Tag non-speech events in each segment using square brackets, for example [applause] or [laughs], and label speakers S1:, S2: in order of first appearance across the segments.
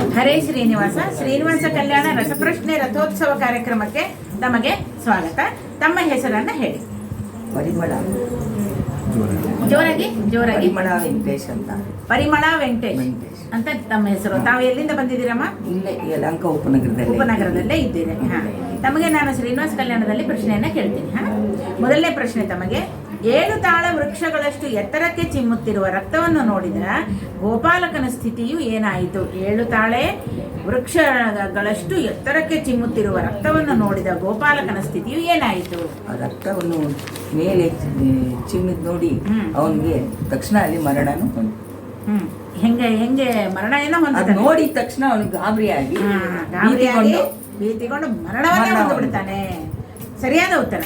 S1: ಹರೇ ಶ್ರೀನಿವಾಸ. ಶ್ರೀನಿವಾಸ ಕಲ್ಯಾಣ ರಸಪ್ರಶ್ನೆ ರಥೋತ್ಸವ ಕಾರ್ಯಕ್ರಮಕ್ಕೆ ತಮಗೆ ಸ್ವಾಗತ. ತಮ್ಮ ಹೆಸರನ್ನ ಹೇಳಿ.
S2: ಪರಿಮಳ.
S1: ಜೋರಾಗಿ ಜೋರಾಗಿ.
S2: ಪರಿಮಳ ವೆಂಕಟೇಶ್ ಅಂತ.
S1: ಪರಿಮಳ ವೆಂಕಟೇಶ್.
S2: ವೆಂಕಟೇಶ್.
S1: ಅಂತ ತಮ್ಮ ಹೆಸರು. ತಾವು ಎಲ್ಲಿಂದ ಬಂದಿದ್ದೀರಮ್ಮ?
S2: ಇಲ್ಲೇ ಲಂಕ ಉಪನಗರದಲ್ಲಿ.
S1: ಉಪನಗರದಲ್ಲೇ ಇದ್ದೇನೆ ಹಾ. ತಮಗೆ ನಾನು ಶ್ರೀನಿವಾಸ ಕಲ್ಯಾಣದಲ್ಲಿ ಪ್ರಶ್ನೆಯನ್ನ ಕೇಳ್ತೀನಿ. ಹಾ. ಮೊದಲನೇ ಪ್ರಶ್ನೆ ತಮಗೆ. ಏಳು ತಾಳ ವೃಕ್ಷಗಳಷ್ಟು ಎತ್ತರಕ್ಕೆ ಚಿಮ್ಮುತ್ತಿರುವ ರಕ್ತವನ್ನು ನೋಡಿದ ಗೋಪಾಲಕನ ಸ್ಥಿತಿಯು ಏನಾಯಿತು? ಏಳು ತಾಳೆ ವೃಕ್ಷಗಳಷ್ಟು ಎತ್ತರಕ್ಕೆ ಚಿಮ್ಮುತ್ತಿರುವ ರಕ್ತವನ್ನು ನೋಡಿದ ಗೋಪಾಲಕನ ಸ್ಥಿತಿಯು ಏನಾಯಿತು?
S2: ರಕ್ತವನ್ನು ಮೇಲೆ ಚಿಮ್ಮಿದ್ ನೋಡಿ. ಅವನಿಗೆ ತಕ್ಷಣ ಅಲ್ಲಿ ಮರಣನು
S1: ಹ್ಮ್. ಹೆಂಗೆ ಹೆಂಗೆ ಮರಣ ಏನೋ ಹೊಂದಿದ್ದಾನೆ
S2: ನೋಡಿದ ತಕ್ಷಣ ಅವನಿಗೆ ಗಾಬರಿಯಾಗಿ
S1: ಗಾಬರಿಯಾಗಿ
S2: ಭೀತಿಗೊಂಡು
S1: ಮರಣವನ್ನ ಹೊಂದ್ಬಿಡ್ತಾನೆ. ಬಿಡ್ತಾನೆ ಸರಿಯಾದ ಉತ್ತರ.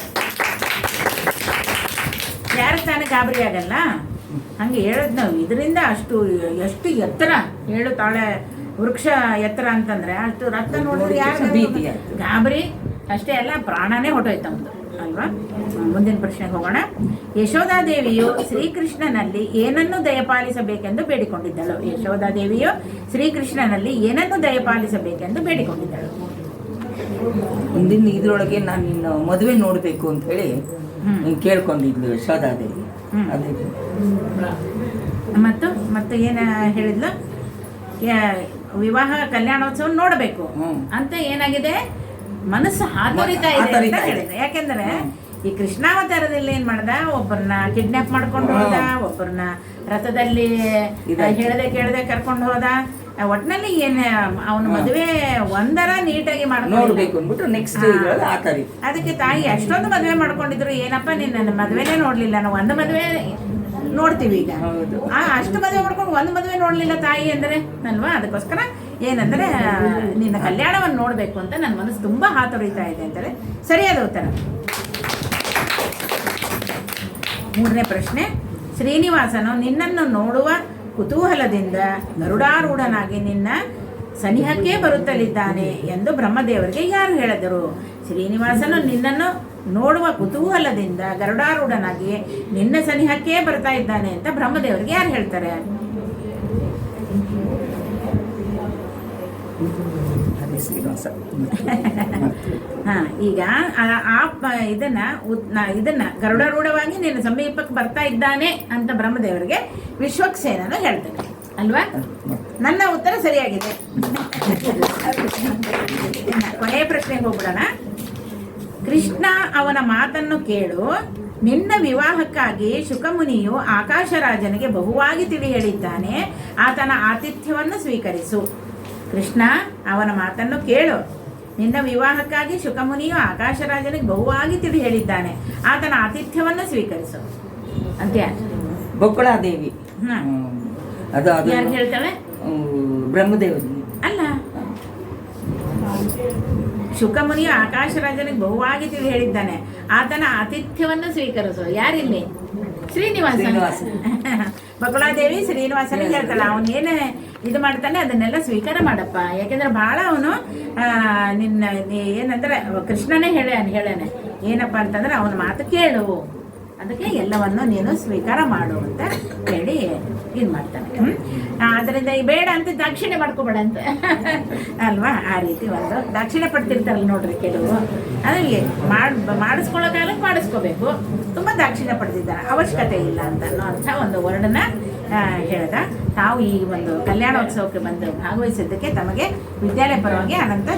S1: ಯಾರಿಗೆ ತಾನೇ ಗಾಬರಿ ಆಗಲ್ಲ? ಹಂಗೆ ಹೇಳದ್ ನಾವು. ಇದರಿಂದ ಅಷ್ಟು ಎಷ್ಟು ಎತ್ತರ ಹೇಳು ತಾಳೆ ವೃಕ್ಷ ಎತ್ತರ ಅಂತಂದ್ರೆ ಅಷ್ಟು ರಕ್ತ ನೋಡಿದ್ರೆ
S2: ನೋಡಿದ
S1: ಯಾರು
S2: ಭೀತಿ
S1: ಗಾಬರಿ ಅಷ್ಟೇ ಅಲ್ಲ ಪ್ರಾಣನೇ ಹೊಟ್ಟೋಯ್ತು ಅವನು ಅಲ್ವಾ? ಮುಂದಿನ ಪ್ರಶ್ನೆಗೆ ಹೋಗೋಣ. ಯಶೋಧಾದೇವಿಯು ಶ್ರೀಕೃಷ್ಣನಲ್ಲಿ ಏನನ್ನು ದಯಪಾಲಿಸಬೇಕೆಂದು ಬೇಡಿಕೊಂಡಿದ್ದಳು? ಯಶೋಧಾದೇವಿಯು ಶ್ರೀಕೃಷ್ಣನಲ್ಲಿ ಏನನ್ನು ದಯಪಾಲಿಸಬೇಕೆಂದು ಬೇಡಿಕೊಂಡಿದ್ದಳು?
S2: ಮುಂದಿನ ಇದರೊಳಗೆ ನಾನು ನಿನ್ನ ಮದುವೆ ನೋಡಬೇಕು ಅಂತ ಹೇಳಿ ಕೇಳ್ಕೊಂಡಿದ್ಲು ಯಶೋಧಾದೇವಿ. ಅದೇ
S1: ಮತ್ತು ಮತ್ತು ಏನು ಹೇಳಿದ್ಲು ವಿವಾಹ ಕಲ್ಯಾಣೋತ್ಸವ ನೋಡಬೇಕು. ಅಂತ ಏನಾಗಿದೆ ಮನಸ್ಸು ಹಾತೊರಿತಾ ಇದೆ ಅಂತ. ಹೇಳಿದ್ರೆ ಯಾಕೆಂದ್ರೆ. ಈ ಕೃಷ್ಣಾವತಾರದಲ್ಲಿ ಏನ್ ಮಾಡ್ದ ಒಬ್ಬರನ್ನ ಕಿಡ್ನಾಪ್ ಮಾಡ್ಕೊಂಡು ಹೋದ. ಒಬ್ಬರನ್ನ ರಥದಲ್ಲಿ. ಹೇಳದೆ ಕೇಳದೆ ಕರ್ಕೊಂಡು ಹೋದ ಒಟ್ನಲ್ಲಿ ಏನ್ ಅವನ. ಮದುವೆ ಒಂದರ ನೀಟಾಗಿ
S2: ನೋಡ್ಬೇಕು ಅಂದ್ಬಿಟ್ಟು ನೆಕ್ಸ್ಟ್ ಆ ತಾರೀಕು.
S1: ಅದಕ್ಕೆ ತಾಯಿ ಅಷ್ಟೊಂದು ಮದುವೆ ಮಾಡ್ಕೊಂಡಿದ್ರು ಏನಪ್ಪ ನಿನ್ನ ನನ್ನ ಮದುವೆನೇ ನೋಡ್ಲಿಲ್ಲ ನಾವು ಒಂದು ಮದುವೆ ನೋಡ್ತೀವಿ ಈಗ. ಆ ಅಷ್ಟು ಮದುವೆ ಮಾಡ್ಕೊಂಡು ಒಂದು ಮದುವೆ ನೋಡ್ಲಿಲ್ಲ ತಾಯಿ ಅಂದ್ರೆ ಅಲ್ವಾ ಅದಕ್ಕೋಸ್ಕರ ಏನಂದ್ರೆ ನಿನ್ನ ಕಲ್ಯಾಣವನ್ನು ನೋಡಬೇಕು ಅಂತ ನನ್ನ ಮನಸ್ಸು ತುಂಬಾ ಹಾತೊರಿತಾ ಇದೆ ಅಂತಾರೆ ಸರಿಯಾದ ಉತ್ತರ. ಮೂರನೇ ಪ್ರಶ್ನೆ ಶ್ರೀನಿವಾಸನು ನಿನ್ನನ್ನು ನೋಡುವ ಕುತೂಹಲದಿಂದ ಗರುಡಾರೂಢನಾಗಿ ನಿನ್ನ ಸನಿಹಕ್ಕೆ ಬರುತ್ತಲಿದ್ದಾನೆ ಎಂದು ಬ್ರಹ್ಮದೇವರಿಗೆ ಯಾರು ಹೇಳಿದರು? ಶ್ರೀನಿವಾಸನು ನಿನ್ನನ್ನು ನೋಡುವ ಕುತೂಹಲದಿಂದ ಗರುಡಾರೂಢನಾಗಿ ನಿನ್ನ ಸನಿಹಕ್ಕೆ ಬರ್ತಾ ಇದ್ದಾನೆ ಅಂತ ಬ್ರಹ್ಮದೇವರಿಗೆ ಯಾರು ಹೇಳ್ತಾರೆ? ಹಾ, ಈಗ ಆ- ಇದನ್ನ ಇದನ್ನ ಗರುಡಾರೂಢವಾಗಿ ನೀನು ಸಮೀಪಕ್ಕೆ ಬರ್ತಾ ಇದ್ದಾನೆ ಅಂತ ಬ್ರಹ್ಮದೇವರಿಗೆ ವಿಶ್ವಕ್ಸೇನನು ಹೇಳ್ತಾನೆ. ಅಲ್ವಾ? ನನ್ನ ಉತ್ತರ ಸರಿಯಾಗಿದೆ. ಕೊನೆಯ ಪ್ರಶ್ನೆಗೆ ಹೋಗ್ಬಿಡೋಣ. ಕೃಷ್ಣ ಅವನ ಮಾತನ್ನು ಕೇಳು. ನಿನ್ನ ವಿವಾಹಕ್ಕಾಗಿ ಶುಕಮುನಿಯು ಆಕಾಶರಾಜನಿಗೆ ಬಹುವಾಗಿ ತಿಳಿ ಹೇಳಿದ್ದಾನೆ ಆತನ ಆತಿಥ್ಯವನ್ನು ಸ್ವೀಕರಿಸು. ಕೃಷ್ಣ ಅವನ ಮಾತನ್ನು ಕೇಳು. ನಿನ್ನ ವಿವಾಹಕ್ಕಾಗಿ ಶುಕಮುನಿಯು ಆಕಾಶರಾಜನಿಗೆ ಬಹುವಾಗಿ ತಿಳಿ ಹೇಳಿದ್ದಾನೆ. ಆತನ ಆತಿಥ್ಯವನ್ನು ಸ್ವೀಕರಿಸು. ಅಂತ್ಯ.
S2: ಬೊಕ್ಕಳಾದೇವಿ. ಅದು ಅದು
S1: ಯಾರು ಹೇಳ್ತಾಳೆ
S2: ಬ್ರಹ್ಮದೇವ.
S1: ಅಲ್ಲ. ಶುಕಮುನಿಯು ಆಕಾಶರಾಜನಿಗೆ ಬಹುವಾಗಿ ತಿಳಿ ಹೇಳಿದ್ದಾನೆ. ಆತನ ಆತಿಥ್ಯವನ್ನು ಸ್ವೀಕರಿಸು. ಯಾರಿಲ್ಲಿ? ಶ್ರೀನಿವಾಸ. [laughs] ಬಕುಳಾದೇವಿ ಶ್ರೀನಿವಾಸನಿಗೆ ಹೇಳ್ತಾಳ. ಅವನು ಏನೇ ಇದು ಮಾಡ್ತಾನೆ ಅದನ್ನೆಲ್ಲ ಸ್ವೀಕಾರ ಮಾಡಪ್ಪ. ಯಾಕೆಂದ್ರೆ ಬಹಳ ಅವನು ನಿನ್ನ ನೀ- ಏನಂದ್ರೆ ಕೃಷ್ಣನೇ ಹೇಳ್ಯಾನೆ ಹೇಳ್ಯಾನೆ ಏನಪ್ಪ ಅಂತಂದ್ರೆ ಅವನ ಮಾತು ಕೇಳು. ಅದಕ್ಕೆ ಎಲ್ಲವನ್ನು ನೀನು ಸ್ವೀಕಾರ ಮಾಡು ಅಂತ ಹೇಳಿ ಇದು ಮಾಡ್ತಾನೆ ಹ್ಮ್? ಆದ್ರಿಂದ ಈ ಬೇಡ ಅಂತ ದಕ್ಷಿಣೆ ಮಾಡ್ಕೊಬೇಡ ಅಂತ. ಅಲ್ವಾ? ಆ ರೀತಿ ಒಂದು ದಕ್ಷಿಣೆ ಪಡ್ತಿರ್ತಾರಲ್ಲ ನೋಡ್ರಿ ಕೆಲವು ಅದಕ್ಕೆ ಮಾಡ್, ಮಾಡಿಸ್ಕೊಳ್ಳೋ ಕಾಲಕ್ಕೆ ಮಾಡಿಸ್ಕೋಬೇಕು. ತುಂಬ ದಕ್ಷಿಣೆ ಪಡ್ತಿದ್ದಾರೆ. ಅವಶ್ಯಕತೆ ಇಲ್ಲ ಅಂತ ಅನ್ನೋ ಅನ್ನೋಂಥ ಒಂದು ವರ್ಡನ್ನ ಹೇಳ್ದ. ತಾವು ಈ ಒಂದು ಕಲ್ಯಾಣೋತ್ಸವಕ್ಕೆ ಬಂದು ಭಾಗವಹಿಸಿದ್ದಕ್ಕೆ ತಮಗೆ ವಿದ್ಯಾಲಯ ಪರವಾಗಿ ಅನಂತ.